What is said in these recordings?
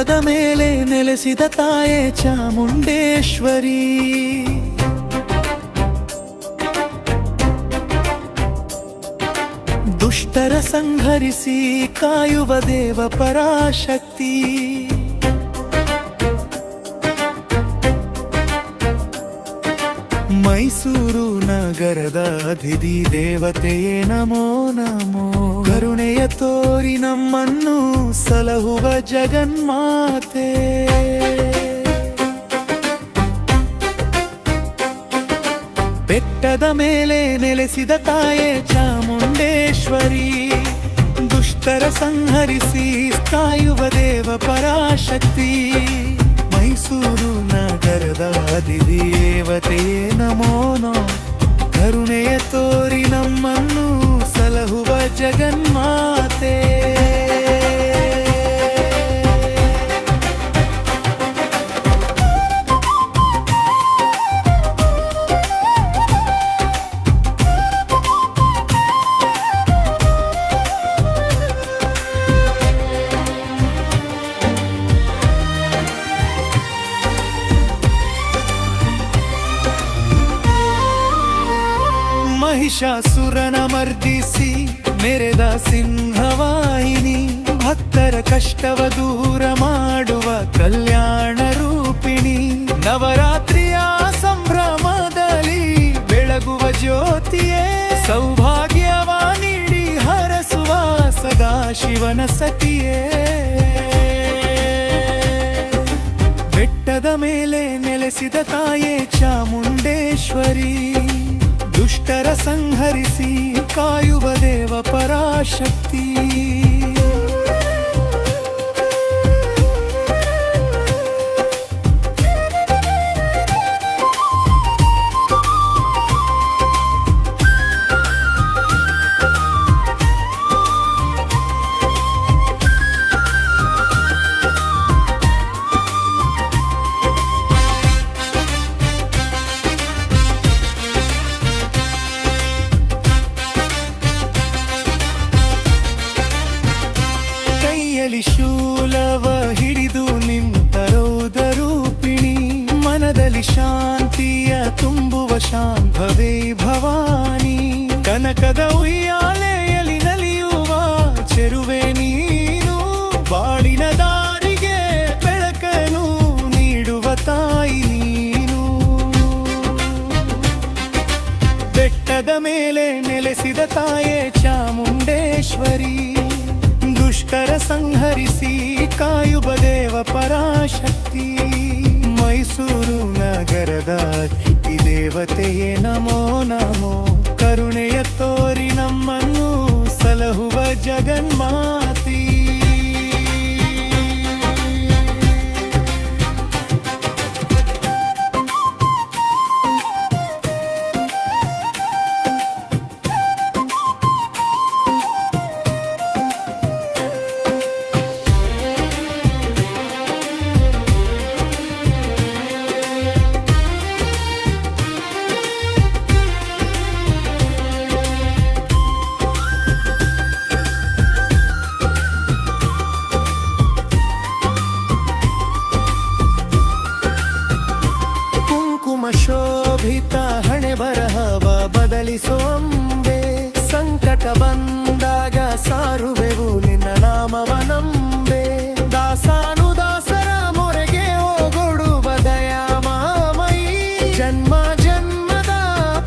ಬೆಟ್ಟದ ಮೇಲೆ ನೆಲೆಸಿದ ತಾಯೇ ಚಾಮುಂಡೇಶ್ವರಿ. ದುಷ್ಟರ ಸಂಹರಿಸಿ ಕಾಯುವ ದೇವ ಪರಾಶಕ್ತಿ. ಮೈಸೂರು ನಗರದ ಅತಿಥಿ ದೇವತೆಯೇ ನಮೋ ನಮೋ. ಕರುಣೆಯ ತೋರಿ ನಮ್ಮನ್ನು ಸಲಹುವ ಜಗನ್ಮಾತೆ. ಬೆಟ್ಟದ ಮೇಲೆ ನೆಲೆಸಿದ ತಾಯೇ ಚಾಮುಂಡೇಶ್ವರಿ, ದುಷ್ಟರ ಸಂಹರಿಸಿ ಕಾಯುವ ದೇವ ಪರಾಶಕ್ತಿ. ಮೈಸೂರು ನಗರದ ದೇವತೆ ನಮೋನೋ ಕರುಣೆಯ ತೋರಿ ನಮ್ಮನ್ನು ಸಲಹುವ ಜಗನ್ಮಾತೆ ಮಹಿಷಾಸುರನ ಮರ್ದಿಸಿ ಮೆರೆದ ಸಿಂಹವಾಹಿನಿ, ಭಕ್ತರ ಕಷ್ಟವ ದೂರ ಮಾಡುವ ಕಲ್ಯಾಣ ರೂಪಿಣಿ, ನವರಾತ್ರಿಯ ಸಂಭ್ರಮದಲ್ಲಿ ಬೆಳಗುವ ಜ್ಯೋತಿಯೇ ಸೌಭಾಗ್ಯವ ನೀಡಿ ಹರಸುವ ಸದಾ ಶಿವನ ಸತಿಯೇ. ಬೆಟ್ಟದ ಮೇಲೆ ನೆಲೆಸಿದ ತಾಯೇ ಚಾಮುಂಡೇಶ್ವರಿ, ದುಷ್ಟರ ಸಂಹರಿಸಿ ಕಾಯು ಪರಾಶಕ್ತಿ ಶಾಂಭವೇ ಭವಾನಿ, ಕನಕದ ಉಯ್ಯಾಲೆಯಲ್ಲಿ ನಲಿಯುವ ಚೆರುವೆ ನೀನು, ಬಾಳಿನ ದಾರಿಗೆ ಬೆಳಕನು ನೀಡುವ ತಾಯಿ ನೀನು. ಬೆಟ್ಟದ ಮೇಲೆ ನೆಲೆಸಿದ ತಾಯೇ ಚಾಮುಂಡೇಶ್ವರಿ ದುಷ್ಕರ ಸಂಹರಿಸಿ ಕಾಯುವ ದೇವ ಪರಾಶಕ್ತಿ. ಮೈಸೂರು ನಗರದ ಈ ದೇವತೆಯೇ ನಮೋ ನಮೋ. ಕರುಣೆಯ ತೋರಿ ನಮ್ಮನ್ನು ಸಲಹುವ ಜಗನ್ಮಾತಿ. ಬದಲಿಸೋಂಬೆ ಸಂಕಟ ಬಂದಾಗ ಸಾರುವೆವು ನಿನ್ನ ನಾಮವನಂಬೆ ದಾಸಾನುದಾಸರ ಮೊರೆಗೆ ಓಗೊಡುವ ದಯಾಮಾಮಯಿ. ಜನ್ಮ ಜನ್ಮದ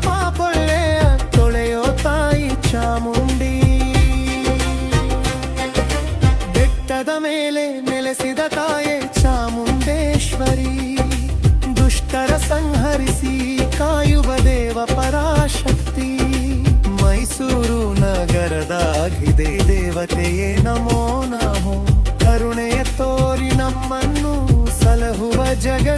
ಪಾಪೊಳ್ಳೆಯ ತೊಳೆಯೋ ತಾಯಿ ಚಾಮುಂಡಿ. ಬೆಟ್ಟದ ಮೇಲೆ ನೆಲೆಸಿದ ತಾಯೇ ಚಾಮುಂಡೇಶ್ವರಿ. ದುಷ್ಟರ ಸಂಹರಿಸಿ ಕಾಯುವ ದೇವ ಪರಾಶಕ್ತಿ. ಮೈಸೂರು ನಗರದಾಗಿದೆ ದೇವತೆಯೇ ನಮೋ ನಮೋ. ಕರುಣೆಯ ತೋರಿ ನಮ್ಮನ್ನು ಸಲಹುವ ಜಗ